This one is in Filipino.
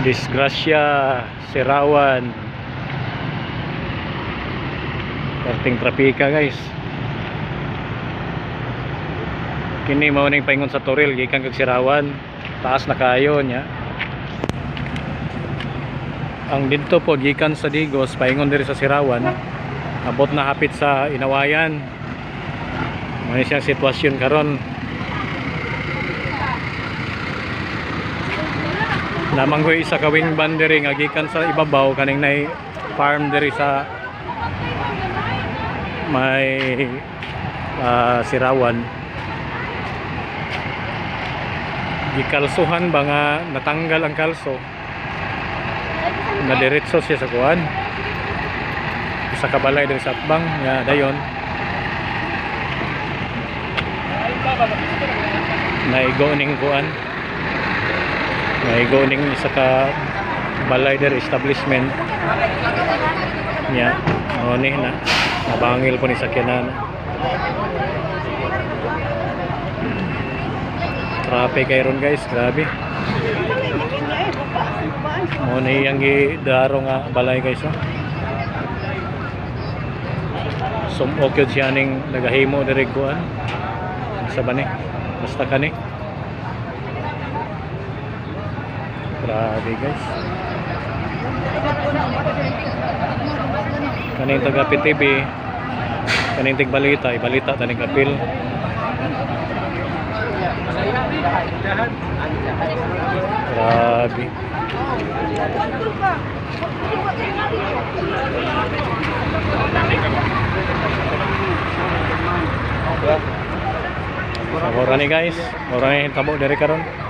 Disgrasya, Sirawan. Perting trapika guys. Kini mao ning paingon sa Toril gikan kag Sirawan. Taas na kayo nya. Ang dito po gikan sa Digos paingon diri sa Sirawan. Abot na hapit sa Inawayan. May siyang sitwasyon karon. Namang ko isa kawing banderi nga gikan sa ibabaw kaning nay farm diri sa may ah, sirawan. Gikalsuhan ba nga natanggal ang kalso? Nadiretso siya sa kuan. Sa kabalay diri sa atbang nga dayon. Naigo ning kuan. Naigo ning isa ka balay diri establishment. Nya, yeah. ni na nabangil po ni sakyanan. Traffic kay guys, grabe. Mo ni yang gidaro nga balay guys oh. Sumok yun siya ning nagahimo diri kuan. Sa ba ni? Basta kani. Grabe guys. Kaning taga PTV, kaning tig balita, ibalita tanig apil. Grabe. Mura ni guys, mura ni tabo dari karon.